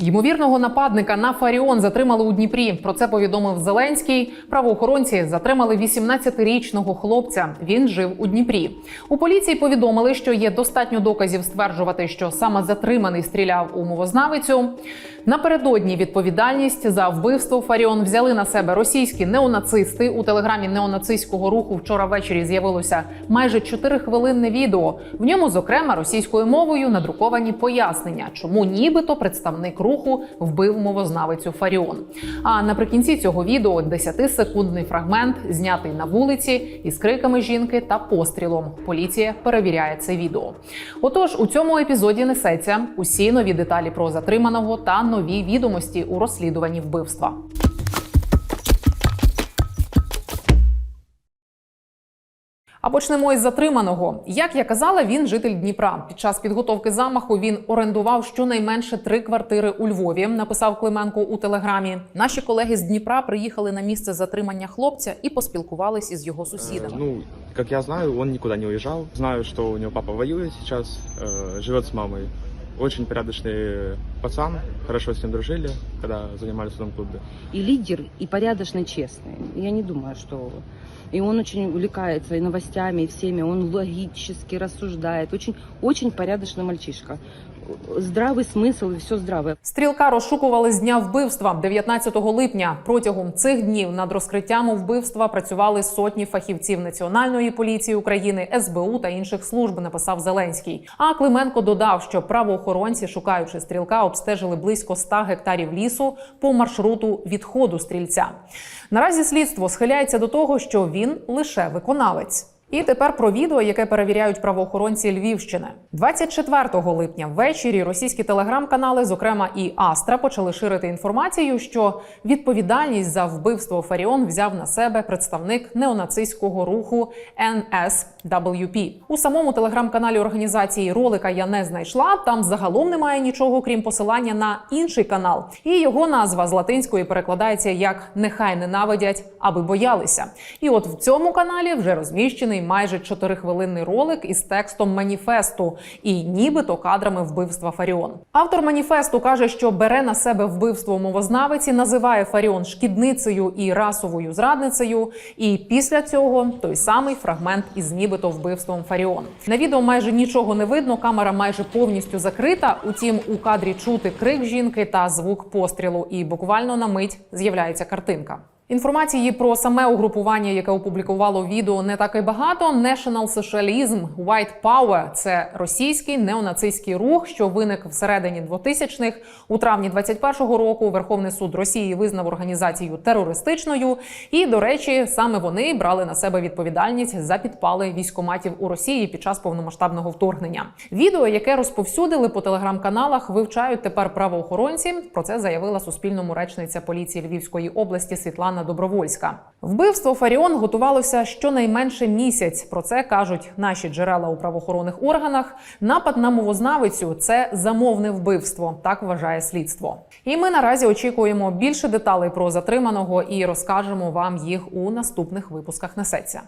Ймовірного нападника на Фаріон затримали у Дніпрі. Про це повідомив Зеленський. Правоохоронці затримали 18-річного хлопця. Він жив у Дніпрі. У поліції повідомили, що є достатньо доказів стверджувати, що саме затриманий стріляв у мовознавицю. Напередодні відповідальність за вбивство Фаріон взяли на себе російські неонацисти. У телеграмі неонацистського руху вчора ввечері з'явилося майже 4-хвилинне відео. В ньому, зокрема, російською мовою надруковані пояснення, чому нібито представник вбив мовознавицю Фаріон. А наприкінці цього відео 10-секундний фрагмент знятий на вулиці із криками жінки та пострілом. Поліція перевіряє це відео. Отож, у цьому епізоді несеться усі нові деталі про затриманого та нові відомості у розслідуванні вбивства. А почнемо із затриманого. Як я казала, він житель Дніпра. Під час підготовки замаху він орендував щонайменше три квартири у Львові. Написав Клименко у телеграмі. Наші колеги з Дніпра приїхали на місце затримання хлопця і поспілкувались із його сусідами. сусідами. Ну, як я знаю, він нікуди не уїжджав. Знаю, що у нього папа воює зараз, е, живе з мамой. Очень порядочный пацан, хорошо с ним дружили, когда занимались в том клубе. и лидер, и порядочный, честный. Я не думаю, что... И он очень увлекается и новостями, и всеми. Он логически рассуждает. Очень, очень порядочный мальчишка. Здравый смысл и все здравое. Стрілка розшукували з дня вбивства 19 липня. Протягом цих днів над розкриттям вбивства працювали сотні фахівців Національної поліції України, СБУ та інших служб. Написав Зеленський. А Клименко додав, що правоохоронці, шукаючи стрілка, обстежили близько 100 гектарів лісу по маршруту відходу стрільця. Наразі слідство схиляється до того, що він лише виконавець. І тепер про відео, яке перевіряють правоохоронці Львівщини. 24 липня ввечері російські телеграм-канали, зокрема і Астра, почали ширити інформацію, що відповідальність за вбивство Фаріон взяв на себе представник неонацистського руху NSWP. У самому телеграм-каналі організації ролика я не знайшла. Там загалом немає нічого, крім посилання на інший канал. І його назва з латинської перекладається як Нехай ненавидять, аби боялися. І от в цьому каналі вже розміщений майже 4-хвилинний ролик із текстом маніфесту і нібито кадрами вбивства Фаріон. Автор маніфесту каже, що бере на себе вбивство мовознавиці, називає Фаріон шкідницею і расовою зрадницею. І після цього той самий фрагмент із нібито вбивством Фаріон. На відео майже нічого не видно, камера майже повністю закрита. Утім, у кадрі чути крик жінки та звук пострілу, і буквально на мить з'являється картинка. Інформації про саме угрупування, яке опублікувало відео, не так і багато. National Socialism White Power – це російський неонацистський рух, що виник всередині 2000-х. У травні 21-го року Верховний суд Росії визнав організацію терористичною. І, до речі, саме вони брали на себе відповідальність за підпали військоматів у Росії під час повномасштабного вторгнення. Відео, яке розповсюдили по телеграм-каналах, вивчають тепер правоохоронці. Про це заявила суспільному речниця поліції Львівської області Світлана Добровольська. Вбивство Фаріон готувалося щонайменше місяць. Про це кажуть наші джерела у правоохоронних органах. Напад на мовознавицю це замовне вбивство. Так вважає слідство. І ми наразі очікуємо більше деталей про затриманого і розкажемо вам їх у наступних випусках. Несеться.